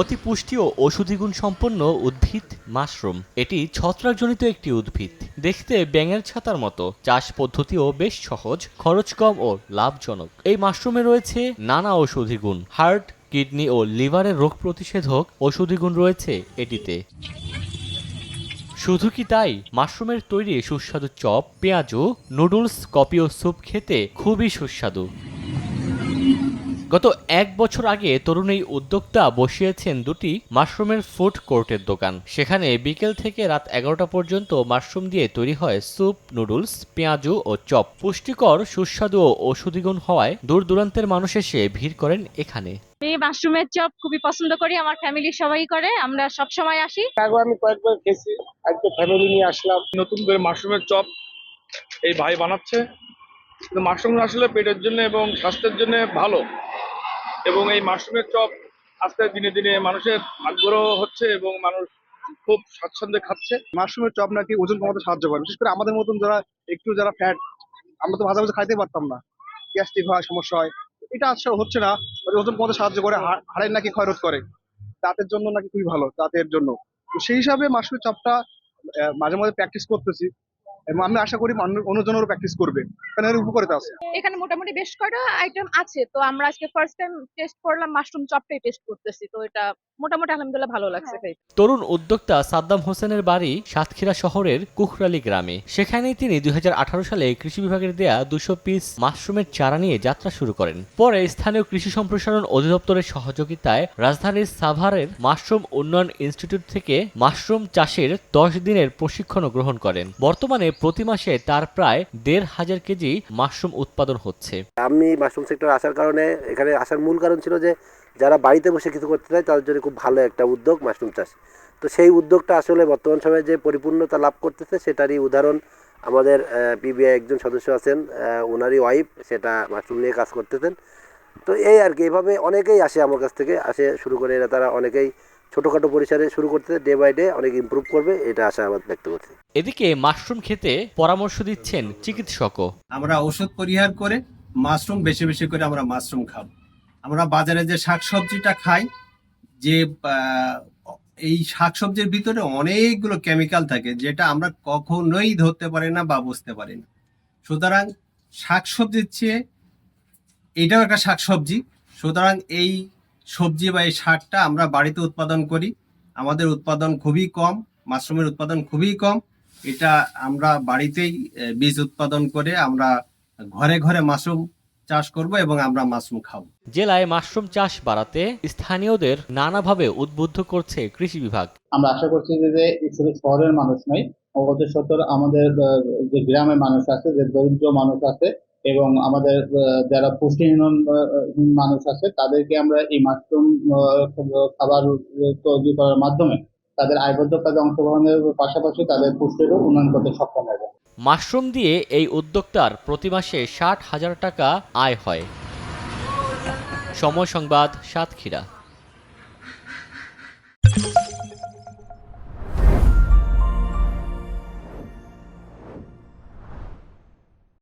অতি পুষ্টি ও ঔষধি গুণ সম্পন্ন উদ্ভিদ, মাশরুম। এটি ছত্রাকজনিত একটি উদ্ভিদ। দেখতে ব্যাঙের ছাতার মতো। চাষ পদ্ধতিও বেশ সহজ, খরচ কম ও লাভজনক। এই মাশরুমে রয়েছে নানা ঔষধি গুণ হার্ট, কিডনি ও লিভারের রোগ প্রতিষেধক ঔষধি গুণ রয়েছে এটিতে। শুধু কি তাই? মাশরুমের তৈরি সুস্বাদু চপ, পেঁয়াজু, নুডলস কপি ও স্যুপ খেতে খুবই সুস্বাদু। গত এক বছর আগে তরুণ এই উদ্যোক্তা বসিয়েছেন দুটি মাশরুমের ফুড কোর্টের দোকান। সেখানে বিকেল থেকে রাত এগারোটা পর্যন্ত মাশরুম দিয়ে তৈরি হয় স্যুপ নুডলস পেঁয়াজু ও চপ। পুষ্টিকর সুস্বাদু ও ঔষধিগুণ হওয়ায় দূর দূরান্তের মানুষ এসে ভিড় করেন এখানে। আমি মাশরুমের চপ খুবই পছন্দ করি আমার ফ্যামিলির সবাই করে আমরা সব সময় আসি। আগে আমি কয়েকবার খেয়েছি আজকে ফ্যামিলি নিয়ে আসলাম। নতুন করে মাশরুমের চপ এই ভাই বানাচ্ছে। মাশরুম আসলে পেটের জন্য এবং স্বাস্থ্যের জন্য ভালো। এবং এই মাশরুমের চপ আস্তে দিনে দিনে মানুষের আগ্রহ হচ্ছে এবং মানুষ খুব স্বাচ্ছন্দ্যে খাচ্ছে। মাশরুমের চপ নাকি ওজন কমাতে সাহায্য করে, বিশেষ করে আমাদের মতন যারা একটু যারা ফ্যাট আমরা তো ভাজা ভাজা খাইতে পারতাম না। গ্যাস্ট্রিক হয়, সমস্যা হয়। এটা আসলে হচ্ছে না ওজন কমাতে সাহায্য করে হাড়ের নাকি ক্ষয়রোধ করে। দাঁতের জন্য নাকি খুবই ভালো, দাঁতের জন্য। তো সেই হিসাবে মাশরুমের চপটা মাঝে মাঝে প্র্যাকটিস করতেছি। এবং আমি আশা করি অন্যজনেরও প্র্যাকটিস করবে। কারণ এর উপকারিতা আছে। এখানে মোটামুটি বেশ কয়টা আইটেম আছে। তো আমরা আজকে ফার্স্ট টাইম টেস্ট করলাম মাশরুম চপটাই টেস্ট করতেছি। তো এটা মোটামুটি আলহামদুলিল্লাহ ভালো লাগছে খাইতে তরুণ উদ্যোক্তা সাদ্দাম হোসেনের বাড়ি সাতক্ষীরা শহরের কুখরালি গ্রামে। সেখানেই তিনি দুই সালে কৃষি বিভাগের দেয়া দুশো পিস মাশরুমের চারা নিয়ে যাত্রা শুরু করেন। পরে স্থানীয় কৃষি সম্প্রসারণ অধিদপ্তরের সহযোগিতায় রাজধানীর সাভারের মাশরুম উন্নয়ন ইনস্টিটিউট থেকে মাশরুম চাষের দশ দিনের প্রশিক্ষণও গ্রহণ করেন। বর্তমানে প্রতি মাসে তার প্রায় দেড় হাজার কেজি মাশরুম উৎপাদন হচ্ছে। আমি মাশরুম সেক্টর আসার কারণে এখানে আসার মূল কারণ ছিল যে, যারা বাড়িতে বসে কিছু করতে চায়, তাদের জন্য খুব ভালো একটা উদ্যোগ মাশরুম চাষ। তো সেই উদ্যোগটা আসলে বর্তমান সময়ে যে পরিপূর্ণতা লাভ করতেছে, সেটারই উদাহরণ আমাদের পিবিআই একজন সদস্য আছেন ওনারই ওয়াইফ সেটা মাশরুম নিয়ে কাজ করতেছেন। তো এই আর কি, এভাবে অনেকেই আসে আমার কাছ থেকে, আসে শুরু করে এরা, তারা অনেকেই ছোটোখাটো পরিসরে শুরু করতে ডে বাই ডে অনেক ইমপ্রুভ করবে এটা আশা আবাদ ব্যক্ত করছি। এদিকে মাশরুম খেতে পরামর্শ দিচ্ছেন চিকিৎসকও। আমরা ওষুধ পরিহার করে মাশরুম বেশি বেশি করে আমরা মাশরুম খাব। আমরা বাজারে যে শাকসবজিটা খাই যে এই শাকসবজির ভিতরে অনেকগুলো কেমিক্যাল থাকে যেটা আমরা কখনোই ধরতে পারি না বা বুঝতে পারি না। সুতরাং শাকসবজির চেয়ে এটাও একটা শাকসবজি সুতরাং এই সবজি বা এই শাকটা আমরা বাড়িতে উৎপাদন করি। আমাদের উৎপাদন খুবই কম মাশরুমের উৎপাদন খুবই কম। এটা আমরা বাড়িতেই বীজ উৎপাদন করে আমরা ঘরে ঘরে মাশরুম চাষ করব এবং আমরা মাশরুম খাব। জেলায় মাশরুম চাষ বাড়াতে স্থানীয়দের নানাভাবে উদ্বুদ্ধ করছে কৃষি বিভাগ। আমরা আশা করছি যে যে শুধু শহরের মানুষ নয় অগত সত্তর আমাদের যে গ্রামের মানুষ আছে যে দরিদ্র মানুষ আছে এবং আমাদের যারা পুষ্টিহীন মানুষ আছে, তাদেরকে আমরা এই মাশরুম খাবার তৈরি করার মাধ্যমে তাদের আয়বদ্ধ কাজে অংশগ্রহণের পাশাপাশি তাদের পুষ্টিরও উন্নয়ন করতে সক্ষম হবে। মাশরুম দিয়ে এই উদ্যোক্তার প্রতি মাসে ষাট হাজার টাকা আয় হয়। সময় সংবাদ, সাতক্ষীরা।